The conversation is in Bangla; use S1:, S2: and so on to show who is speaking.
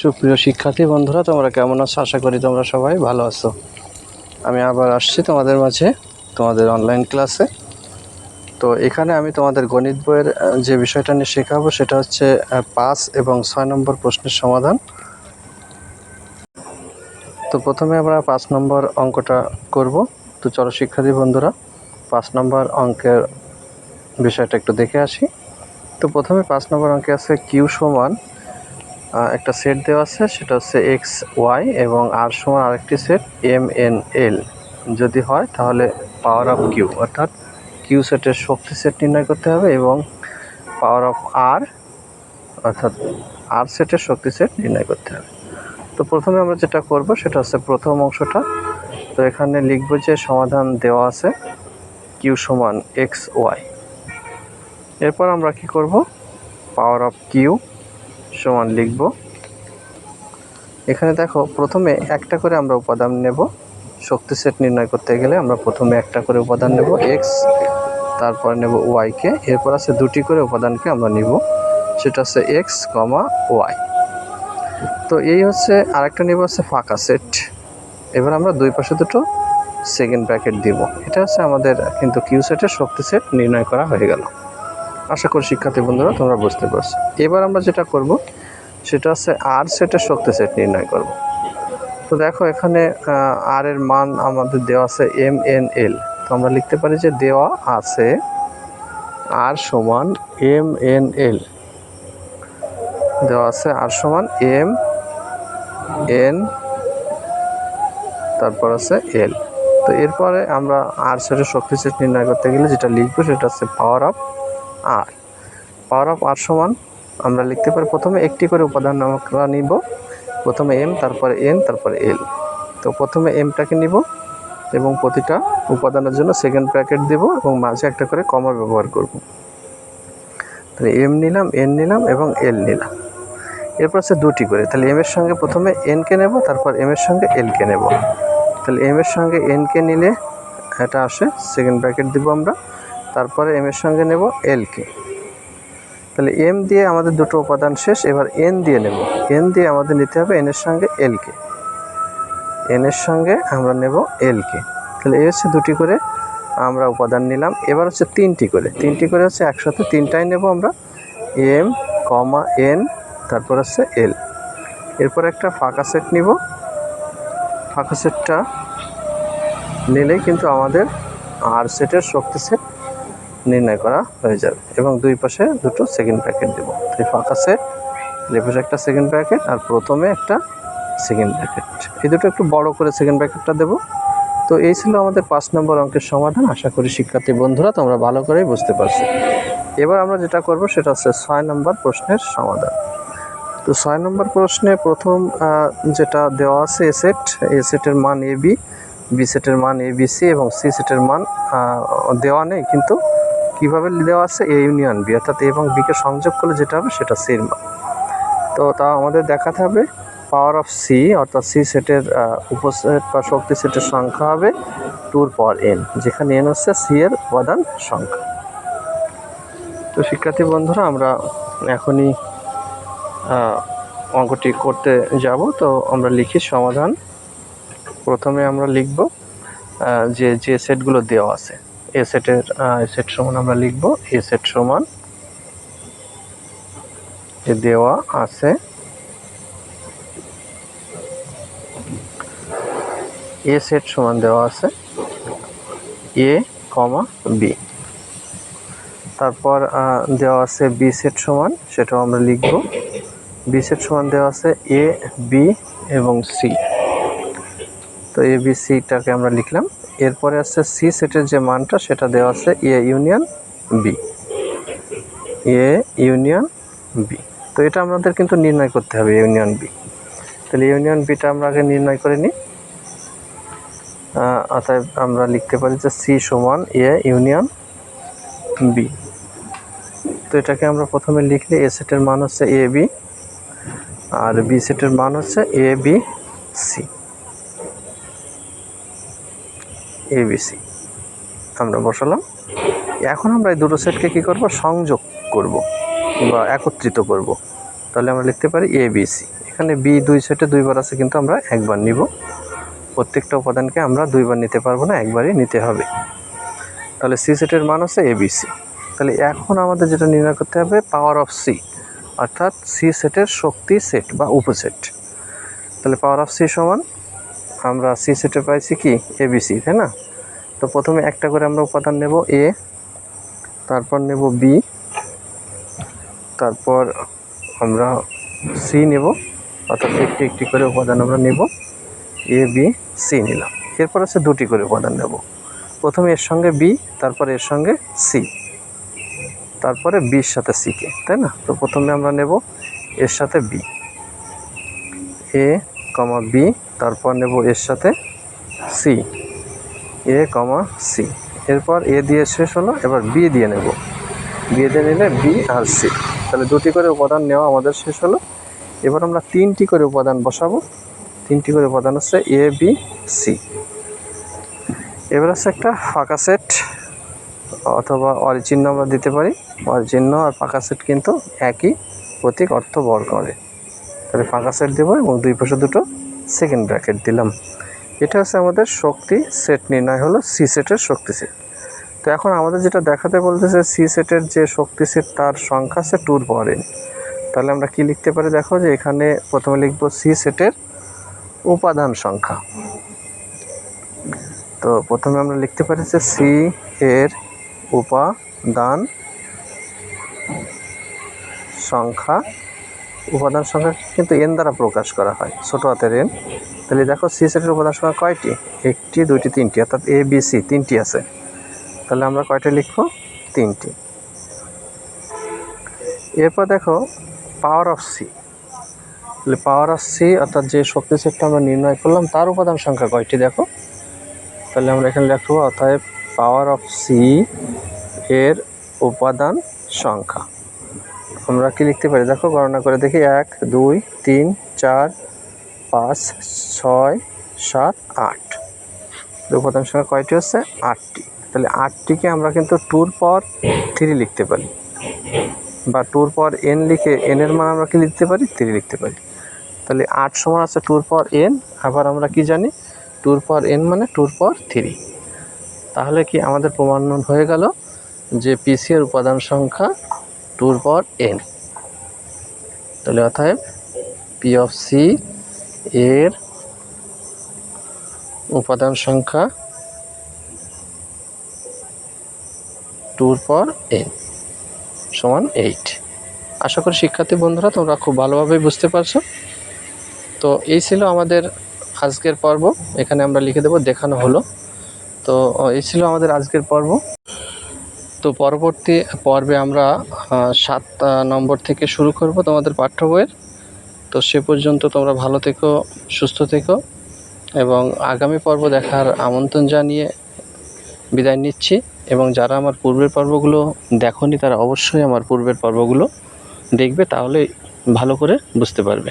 S1: সুপ্রিয় শিক্ষার্থী বন্ধুরা, তোমরা কেমন আছো? আশা করি তোমরা সবাই ভালো আছো। আমি আবার আসছি তোমাদের মাঝে, তোমাদের অনলাইন ক্লাসে তো এখানে আমি তোমাদের গণিত বইয়ের যে বিষয়টা নিয়ে শেখাবো, সেটা হচ্ছে পাঁচ এবং ছয় নম্বর প্রশ্নের সমাধান। তো প্রথমে আমরা পাঁচ নম্বর অঙ্কটা করব। তো চলো শিক্ষার্থী বন্ধুরা, পাঁচ নম্বর অঙ্কের বিষয়টা একটু দেখে আসি। তো প্রথমে পাঁচ নম্বর অঙ্কে আছে কিউ সমান একটা সেট দেওয়া আছে, সেটা হচ্ছে এক্স ওয়াই এবং আর সমান আরেকটি সেট এম এন এল যদি হয়, তাহলে পাওয়ার অফ কিউ অর্থাৎ কিউ সেটের শক্তি সেট নির্ণয় করতে হবে এবং পাওয়ার অফ আর অর্থাৎ আর সেটের শক্তি সেট নির্ণয় করতে হবে। তো প্রথমে আমরা যেটা করব, সেটা হচ্ছে প্রথম অংশটা। তো এখানে লিখব যে সমাধান দেওয়া আছে কিউ সমান এক্স ওয়াই এরপর আমরা কি করব? পাওয়ার অফ কিউ সমান লিখব। এখানে দেখো, প্রথমে একটা করে আমরা উপাদান নেব। শক্তি সেট নির্ণয় করতে গেলে আমরা প্রথমে একটা করে উপাদান নেব এক্স তারপর নেব ওয়াইকে এরপর আছে দুটি করে উপাদানকে আমরা নিব। সেটা হচ্ছে এক্স কমা ওয়াই তো এই হচ্ছে আরেকটা নেব, হচ্ছে ফাঁকা সেট। এবার আমরা দুই পাশে দুটো সেকেন্ড ব্র্যাকেট দিব। এটা হচ্ছে আমাদের কিন্তু কিউ সেটের শক্তি সেট নির্ণয় করা হয়ে গেল। আশা করি শিক্ষার্থী বন্ধুরা, তোমরা বুঝতে পারছ। এবার আমরা যেটা করব, সেটা হচ্ছে আর সেটের শক্তি সেট নির্ণয় করব। তো দেখো, এখানে আর এর মান আমাদের দেওয়া আছে এম এন এল তো আমরা লিখতে পারি যে দেওয়া আছে আর সমান এম এন এল দেওয়া আছে আর সমান এম এন তারপর আছে এল তো এরপরে আমরা আর সেটের শক্তি সেট নির্ণয় করতে গেলে যেটা লিখব, সেটা হচ্ছে power of R power of আর সমান আমরা লিখতে পারি প্রথমে একটি করে উপাদান আমরা নিব। প্রথমে এম তারপরে এন তারপরে এল তো প্রথমে এমটাকে নিব এবং প্রতিটা উপাদানের জন্য সেকেন্ড ব্র্যাকেট দেব এবং মাঝে একটা করে কমা ব্যবহার করব। তাহলে এম নিলাম এন নিলাম এবং এল নিলাম। এরপর আছে দুটি করে। তাহলে এম এর সঙ্গে প্রথমে এনকে নেব, তারপর এম এর সঙ্গে এলকে নেব। তাহলে এম এর সঙ্গে এনকে নিলে এটা আসে সেকেন্ড ব্র্যাকেট দিব আমরা। তারপরে এম এর সঙ্গে নেব এলকে তাহলে এম দিয়ে আমাদের দুটো উপাদান শেষ, এবার এন দিয়ে নেব। এন দিয়ে আমাদের নিতে হবে এন এর সঙ্গে এলকে এন এর সঙ্গে আমরা নেব এলকে তাহলে এই হচ্ছে দুটি করে আমরা উপাদান নিলাম। এবার হচ্ছে তিনটি করে। তিনটি করে হচ্ছে একসাথে তিনটাই নেব আমরা। এম কমা এন তারপর হচ্ছে এল এরপর একটা ফাঁকা সেট নিব। ফাঁকা সেটটা নিলেই কিন্তু আমাদের আর সেটের শক্তি সেট নির্ণয় করা হয়ে যাবে। এবং দুই পাশে দুটো সেকেন্ড প্যাকেট দেবো। এই ফাঁকা সেট লেপাশে একটা সেকেন্ড প্যাকেট আর প্রথমে একটা সেকেন্ড প্যাকেট এই দুটো একটু বড় করে সেকেন্ড প্যাকেটটা দেবো। তো এই ছিল আমাদের পাঁচ নম্বর অঙ্কের সমাধান। আশা করি শিক্ষার্থী বন্ধুরা তোমরা ভালো করেই বুঝতে পারছ। এবার আমরা যেটা করব সেটা হচ্ছে ছয় নম্বর প্রশ্নের সমাধান। তো ছয় নম্বর প্রশ্নে প্রথম যেটা দেওয়া আছে এসেট সেট এ সেটের মান এ বি বি সেটের মান এ বি সি এবং সি সেটের মান দেওয়া নেই, কিন্তু কীভাবে দেওয়া আছে? এ ইউনিয়ন বি অর্থাৎ এবং বিকে সংযোগ করলে যেটা হবে সেটা সির মান। তো তা আমাদের দেখাতে হবে পাওয়ার অফ সি অর্থাৎ সি সেটের উপসেট বা শক্তি সেটের সংখ্যা হবে টুর পাওয়ার এন যেখানে এন হচ্ছে সি এর উপাদান সংখ্যা। তো শিক্ষার্থী বন্ধুরা, আমরা এখনই অঙ্কটি করতে যাব। তো আমরা লিখি সমাধান। প্রথমে আমরা লিখব যে যে সেটগুলো দেওয়া আছে। এ সেটের সেট সমান আমরা লিখব, এ সেট সমান যে দেওয়া আছে। এ সেট সমান দেওয়া আছে, এ কমা বি তারপর দেওয়া আছে বি সেট সমান, সেটাও আমরা লিখব। বি সেট সমান দেওয়া আছে, এ বি এবং সি তো এ বি সিটাকে আমরা লিখলাম। এরপরে আছে সি সেটের যে মানটা, সেটা দেওয়া আছে A union B A union B তো এটা আমাদের কিন্তু নির্ণয় করতে হবে ইউনিয়ন বি তাহলে ইউনিয়ন বিটা আমরা আগে নির্ণয় করে নিই। অতএব আমরা লিখতে পারি যে সি সমান এ ইউনিয়ন বি তো এটাকে আমরা প্রথমে লিখলে এ সেটের মান হচ্ছে এ বি আর বি সেটের মান হচ্ছে A B C A B C আমরা বসালাম। এখন আমরা এই দুটো সেটকে কী করব? সংযোগ করব বা একত্রিত করব। তাহলে আমরা লিখতে পারি এ বি সি এখানে বি দুই সেটে দুইবার আছে, কিন্তু আমরা একবার নিব। প্রত্যেকটা উপাদানকে আমরা দুইবার নিতে পারব না, একবারই নিতে হবে। তাহলে সি সেটের মান হচ্ছে এবিসি তাহলে এখন আমাদের যেটা নির্ণয় করতে হবে পাওয়ার অফ সি অর্থাৎ সি সেটের শক্তি সেট বা উপসেট। তাহলে পাওয়ার অফ সি সমান আমরা সি সেটে পাইছি কি? এবিসি তাই না? তো প্রথমে একটা করে আমরা উপাদান নেব এ তারপর নেব বি তারপর আমরা সি নেব, অর্থাৎ একটি একটি করে উপাদান আমরা নেব এ বি সি নিলাম। এরপর আছে দুটি করে উপাদান নেব। প্রথমে এর সঙ্গে বি তারপর এর সঙ্গে সি তারপরে বির সাথে সিকে তাই না? তো প্রথমে আমরা নেব এর সাথে বি এ কমা বি তারপর নেব এর সাথে সি এ কমা সি এরপর এ দিয়ে শেষ হলো, এবার বি দিয়ে নেব। বি দিয়ে নিলে বি আর সি তাহলে দুটি করে উপাদান নেওয়া আমাদের শেষ হলো। এবার আমরা তিনটি করে উপাদান বসাবো। তিনটি করে উপাদান হচ্ছে এ বি সি এবার হচ্ছে একটা ফাঁকা সেট, অথবা অরিচিহ্ন আমরা দিতে পারি। অরিচিহ্ন আর ফাঁকা সেট কিন্তু একই প্রতীক অর্থ বর করে তাহলে ফাঁকা সেট দেবো এবং দুই পাশে দুটো সেকেন্ড ব্র্যাকেট দিলাম। এটা হচ্ছে আমাদের শক্তি সেট নির্ণয় হলো সি সেটের শক্তি সেট। তো এখন আমাদের যেটা দেখাতে বলতেছে সি সেটের যে শক্তি সেট তার সংখ্যা আছে টুর পাওয়ার এন তাহলে আমরা কি লিখতে পারি দেখো যে এখানে প্রথমে লিখব সি সেটের উপাদান সংখ্যা। তো প্রথমে আমরা লিখতে পারি যে সি এর উপাদান সংখ্যা উপাদান সংখ্যা কিন্তু এন দ্বারা প্রকাশ করা হয়। ছোট হাতের এন। তাহলে দেখো সি সেটের উপাদান সংখ্যা কয়টি? একটি, দুইটি, তিনটি। অর্থাৎ এ বি সি তিনটি আছে। তাহলে আমরা কয়টা লিখব? তিনটি। এরপর দেখো পাওয়ার অফ সি তাহলে পাওয়ার অফ সি অর্থাৎ যে শক্তি সেটটা আমরা নির্ণয় করলাম, তার উপাদান সংখ্যা কয়টি দেখো? তাহলে আমরা এখানে লিখব অর্থাৎ পাওয়ার অফ সি এর উপাদান সংখ্যা। আমরা কি লিখতে পারি? দেখো, গণনা করে দেখি। এক, দুই, তিন, চার, পাঁচ, ছয়, সাত, আট। উপাদান সংখ্যা কয়টি হচ্ছে? আটটি। তাহলে আটটিকে আমরা কিন্তু টুর পর থ্রি লিখতে পারি। বা টুর পর এন লিখে, এন এর মান আমরা কি লিখতে পারি? থ্রি লিখতে পারি। তাহলে আট সমান আছে টুর পর এন। আবার আমরা কি জানি? টুর পর এন মানে টুর পর থ্রি। তাহলে কি আমাদের প্রমাণ হয়ে গেল যে পিসি এর উপাদান সংখ্যা টুর পর এন তাহলে অতএব পি অফ সি এর উপাদান সংখ্যা টুর পর এন সমান এইট আশা করি শিক্ষার্থী বন্ধুরা তোমরা খুব ভালোভাবেই বুঝতে পারছ। তো এই ছিল আমাদের আজকের পর্ব। এখানে আমরা লিখে দেবো দেখানো হলো। তো, এই ছিল আমাদের আজকের পর্ব। তো পরবর্তী পর্বে আমরা সাত নম্বর থেকে শুরু করব তোমাদের পাঠ্য বইয়ের। তো সে পর্যন্ত তোমরা ভালো থেকো, সুস্থ থেকো এবং আগামী পর্ব দেখার আমন্ত্রণ জানিয়ে বিদায় নিচ্ছি এবং যারা আমার পূর্বের পর্বগুলো দেখোনি তারা অবশ্যই আমার পূর্বের পর্বগুলো দেখবে, তাহলে ভালো করে বুঝতে পারবে।